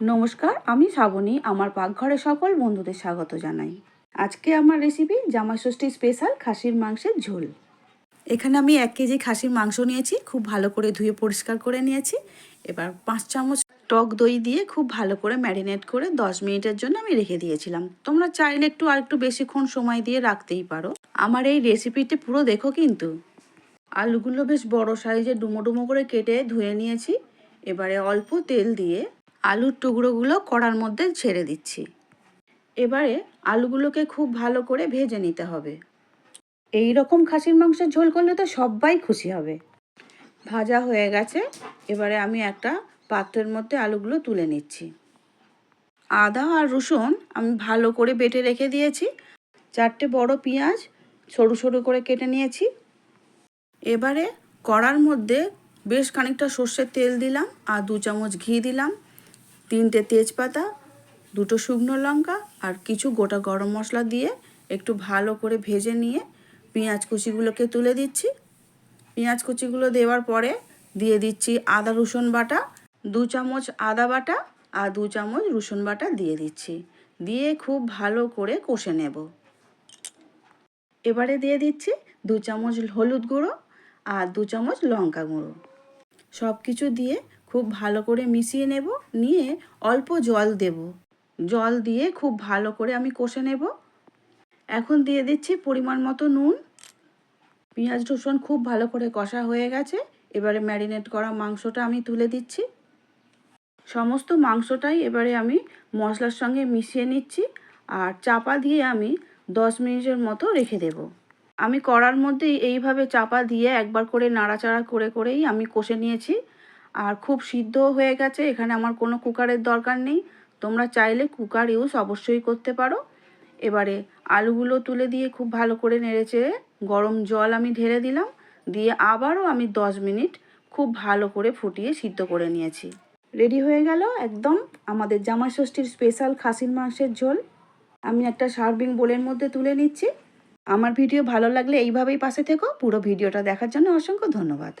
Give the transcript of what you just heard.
নমস্কার, আমি শ্রাবণী, আমার পাকঘরে সকল বন্ধুদের স্বাগত জানাই। আজকে আমার রেসিপি জামাই ষষ্ঠী স্পেশাল খাসির মাংসের ঝোল। এখানে আমি এক কেজি খাসির মাংস নিয়েছি, খুব ভালো করে ধুয়ে পরিষ্কার করে নিয়েছি। এবার পাঁচ চামচ টক দই দিয়ে খুব ভালো করে ম্যারিনেট করে দশ মিনিটের জন্য আমি রেখে দিয়েছিলাম। তোমরা চাইলে একটু আর একটু বেশিক্ষণ সময় দিয়ে রাখতেই পারো। আমার এই রেসিপিটি পুরো দেখো কিন্তু। আলুগুলো বেশ বড় সাইজে ডুমো ডুমো করে কেটে ধুয়ে নিয়েছি। এবারে অল্প তেল দিয়ে আলুর টুকরোগুলো কড়ার মধ্যে ছেড়ে দিচ্ছি। এবারে আলুগুলোকে খুব ভালো করে ভেজে নিতে হবে। এই রকম খাসির মাংসের ঝোল করলে তো সবাই খুশি হবে। ভাজা হয়ে গেছে, এবারে আমি একটা পাত্রের মধ্যে আলুগুলো তুলে নিচ্ছি। আদা আর রসুন আমি ভালো করে বেটে রেখে দিয়েছি। চারটে বড় পেঁয়াজ সরু সরু করে কেটে নিয়েছি। এবারে কড়ার মধ্যে বেশ খানিকটা সর্ষের তেল দিলাম আর দু চামচ ঘি দিলাম। তিনটে তেজপাতা, দুটো শুকনো লঙ্কা আর কিছু গোটা গরম মশলা দিয়ে একটু ভালো করে ভেজে নিয়ে পেঁয়াজ কুচিগুলোকে তুলে দিচ্ছি। পেঁয়াজ কুচিগুলো দেওয়ার পরে দিয়ে দিচ্ছি আদা রসুন বাটা, দু চামচ আদা বাটা আর দু চামচ রসুন বাটা দিয়ে দিচ্ছি। দিয়ে খুব ভালো করে কষে নেব। এবারে দিয়ে দিচ্ছি দু চামচ হলুদ গুঁড়ো আর দু চামচ লঙ্কা গুঁড়ো। সব কিছু দিয়ে খুব ভালো করে মিশিয়ে নেব, নিয়ে অল্প জল দেব। জল দিয়ে খুব ভালো করে আমি কষে নেব। এখন দিয়ে দিচ্ছি পরিমাণ মতো নুন। পেঁয়াজ রসুন খুব ভালো করে কষা হয়ে গেছে। এবারে ম্যারিনেট করা মাংসটা আমি তুলে দিচ্ছি। সমস্ত মাংসটাই এবারে আমি মশলার সঙ্গে মিশিয়ে নিচ্ছি আর চাপা দিয়ে আমি দশ মিনিটের মতো রেখে দেব। আমি কড়ার মধ্যে এইভাবে চাপা দিয়ে একবার করে নাড়াচাড়া করে করেই আমি কষে নিয়েছি। আর খুব সিদ্ধ হয়ে গেছে, এখানে আমার কোনো কুকারের দরকার নেই। তোমরা চাইলে কুকার ইউজ অবশ্যই করতে পারো। এবারে আলুগুলো তুলে দিয়ে খুব ভালো করে নেড়েচে গরম জল আমি ঢেলে দিলাম, দিয়ে আবারও আমি দশ মিনিট খুব ভালো করে ফুটিয়ে সিদ্ধ করে নিয়েছি। রেডি হয়ে গেল একদম আমাদের জামাই ষষ্ঠীর স্পেশাল খাসির মাংসের ঝোল। আমি একটা সার্ভিং বোলের মধ্যে তুলে নিচ্ছি। আমার ভিডিও ভালো লাগলে এইভাবেই পাশে থেকো। পুরো ভিডিওটা দেখার জন্য অসংখ্য ধন্যবাদ।